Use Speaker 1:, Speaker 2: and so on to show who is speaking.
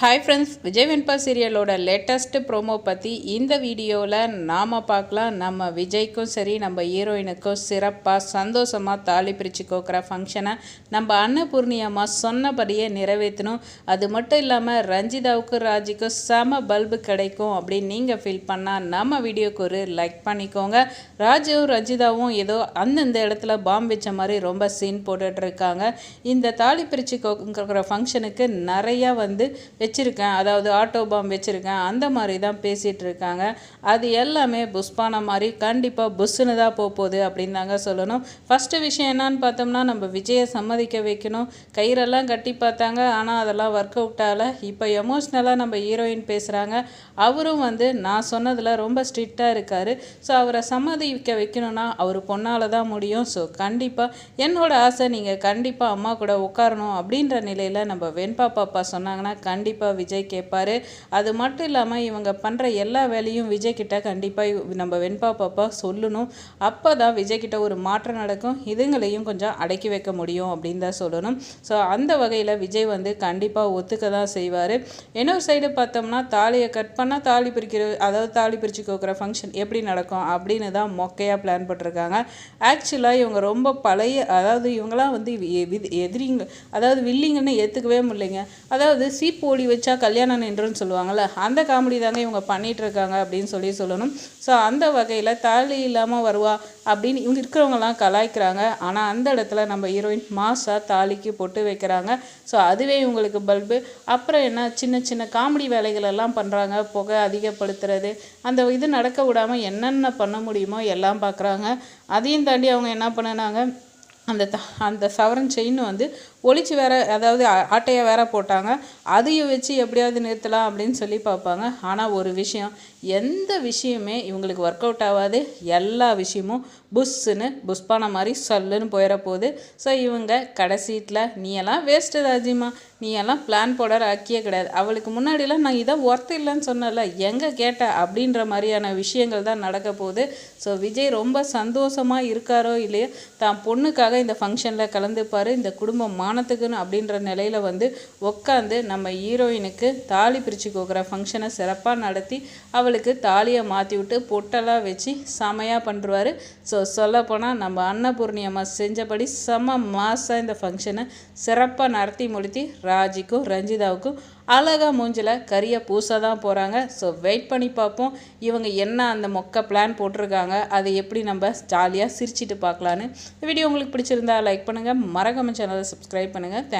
Speaker 1: Hi friends Vijay Venba சீரியலோட latest promo பற்றி இந்த வீடியோவில் நாம் பார்க்கலாம். நம்ம விஜய்க்கும் சரி நம்ம ஹீரோயினுக்கும் சிறப்பாக சந்தோஷமாக தாலி பிரித்து கோக்கிற ஃபங்க்ஷனை நம்ம அன்னபூர்ணியம்மா சொன்னபடியே நிறைவேற்றணும் அது மட்டும் இல்லாமல் ரஞ்சிதாவுக்கும் ராஜிக்கும் செம பல்பு கிடைக்கும் அப்படின்னு நீங்கள் ஃபீல் பண்ணால் நம்ம வீடியோக்கு ஒரு லைக் பண்ணிக்கோங்க. ராஜுவும் ரஞ்சிதாவும் ஏதோ அந்தந்த இடத்துல பாம்பு வச்ச மாதிரி ரொம்ப சீன் போட்டுட்ருக்காங்க இந்த தாலி பிரித்து கோக்கிற ஃபங்க்ஷனுக்கு நிறையா வந்து வச்சுருக்கேன். அதாவது ஆட்டோ பாம் வச்சுருக்கேன். அந்த மாதிரி தான் பேசிகிட்டு இருக்காங்க. அது எல்லாமே புஷ்பான மாதிரி கண்டிப்பாக புஷ்ஷுன்னு தான் போகுது அப்படின்னு தாங்க சொல்லணும். ஃபஸ்ட்டு விஷயம் என்னன்னு பார்த்தோம்னா நம்ம விஜயை சம்மதிக்க வைக்கணும். கயிறெல்லாம் கட்டி பார்த்தாங்க. ஆனால் அதெல்லாம் ஒர்க் அவுட் ஆகலை. இப்போ எமோஷ்னலாக நம்ம ஹீரோயின் பேசுகிறாங்க அவரும் வந்து நான் சொன்னதில் ரொம்ப ஸ்ட்ரிக்டாக இருக்கார். ஸோ அவரை சம்மதிக்க வைக்கணும்னா அவர் பொண்ணால் தான் முடியும். ஸோ கண்டிப்பாக என்னோட ஆசை நீங்கள் கண்டிப்பாக அம்மா கூட உட்காரணும் அப்படின்ற நிலையில் நம்ம வெண்பா பாப்பா சொன்னாங்கன்னா கண்டிப்பாக கண்டிப்பாக விஜய் கேட்பார் அது மட்டும் இல்லாமல் இவங்க பண்ணுற எல்லா வேலையும் விஜய் கிட்ட கண்டிப்பாக நம்ம வெண்பா பாப்பா சொல்லணும். அப்போ தான் விஜய் கிட்ட ஒரு மாற்றம் நடக்கும். இதுங்களையும் கொஞ்சம் அடக்கி வைக்க முடியும் அப்படின்னு தான் சொல்லணும். ஸோ அந்த வகையில் விஜய் வந்து கண்டிப்பாக ஒத்துக்க தான் செய்வார். இன்னொரு சைடு பார்த்தோம்னா தாலியை கட் பண்ணால் தாலி பிரிக்கிற அதாவது தாலி பிரித்து கோக்கிற ஃபங்க்ஷன் எப்படி நடக்கும் அப்படின்னு தான் மொக்கையாக பிளான் பண்ணிருக்காங்க ஆக்சுவலாக இவங்க ரொம்ப பழைய அதாவது இவங்களாம் வந்து எதிரிங்க அதாவது வில்லிங்கன்னு ஏற்றுக்கவே முடியலைங்க. அதாவது சீப்போடி வச்சா கல்யாணம் நின்றுன்னு சொல்லுவாங்கள்ல அந்த காமெடி தாங்க இவங்க பண்ணிகிட்டு இருக்காங்க அப்படின்னு சொல்லி சொல்லணும். ஸோ அந்த வகையில் தாலி இல்லாமல் வருவா அப்படின்னு இவங்க இருக்கிறவங்கலாம் கலாய்க்கிறாங்க. ஆனால் அந்த இடத்துல நம்ம ஹீரோயின் மாசாக தாலிக்கு பொட்டு வைக்கிறாங்க. ஸோ அதுவே இவங்களுக்கு பல்பு அப்புறம் என்ன சின்ன சின்ன காமெடி வேலைகள் எல்லாம் பண்ணுறாங்க புகை அதிகப்படுத்துறது அந்த இது நடக்க விடாமல் என்னென்ன பண்ண முடியுமோ எல்லாம் பார்க்குறாங்க அதையும் தாண்டி அவங்க என்ன பண்ணினாங்க அந்த த அந்த சவரன் செயின் வந்து ஒழிச்சு வேற அதாவது ஆட்டையை வேற போட்டாங்க. அதையும் வச்சு எப்படியாவது நிறுத்தலாம் அப்படின்னு சொல்லி பார்ப்பாங்க. ஆனால் ஒரு விஷயம் எந்த விஷயமே இவங்களுக்கு ஒர்க் அவுட் ஆகாது. எல்லா விஷயமும் புஷ்ஷுன்னு புஷ்பான மாதிரி சல்லுன்னு போயிட போகுது ஸோ இவங்க கடைசீட்டில் நீ எல்லாம் வேஸ்ட்டு ராஜிமா நீ எல்லாம் பிளான் போட ஆக்கியே கிடையாது. அவளுக்கு முன்னாடிலாம் நான் இதை ஒர்த்து இல்லைன்னு சொன்னல எங்கே கேட்ட? அப்படின்ற மாதிரியான விஷயங்கள் தான் நடக்க போகுது. ஸோ விஜய் ரொம்ப சந்தோஷமாக இருக்காரோ இல்லையோ தான் பொண்ணுக்காக இந்த ஃபங்க்ஷனில் கலந்துப்பார். இந்த குடும்பம் மானத்துக்குன்னு அப்படின்ற நிலையில் வந்து உட்காந்து நம்ம ஹீரோயினுக்கு தாலி பிரித்து கோக்குற ஃபங்க்ஷனை சிறப்பாக நடத்தி அவளுக்கு தாலியை மாற்றி விட்டு பொட்டெல்லாம் வச்சு செமையாக பண்ணுறாரு ஸோ சொல்லப்போனால் நம்ம அன்னபூர்ணி அம்மா செஞ்சபடி செம்ம மாதம் இந்த ஃபங்க்ஷனை சிறப்பாக நடத்தி முடித்து ராஜிக்கும் ரஞ்சிதாவுக்கும் அழகாக மூஞ்சில் கரியை பூச தான் போகிறாங்க ஸோ வெயிட் பண்ணி பார்ப்போம். இவங்க என்ன அந்த மொக்க பிளான் போட்டிருக்காங்க? அதை எப்படி நம்ம ஜாலியாக சிரிச்சிட்டு பார்க்கலான்னு. வீடியோ உங்களுக்கு பிடிச்சிருந்தா லைக் பண்ணுங்கள் மறக்காம சேனலை சப்ஸ்கிரைப் பண்ணுங்கள்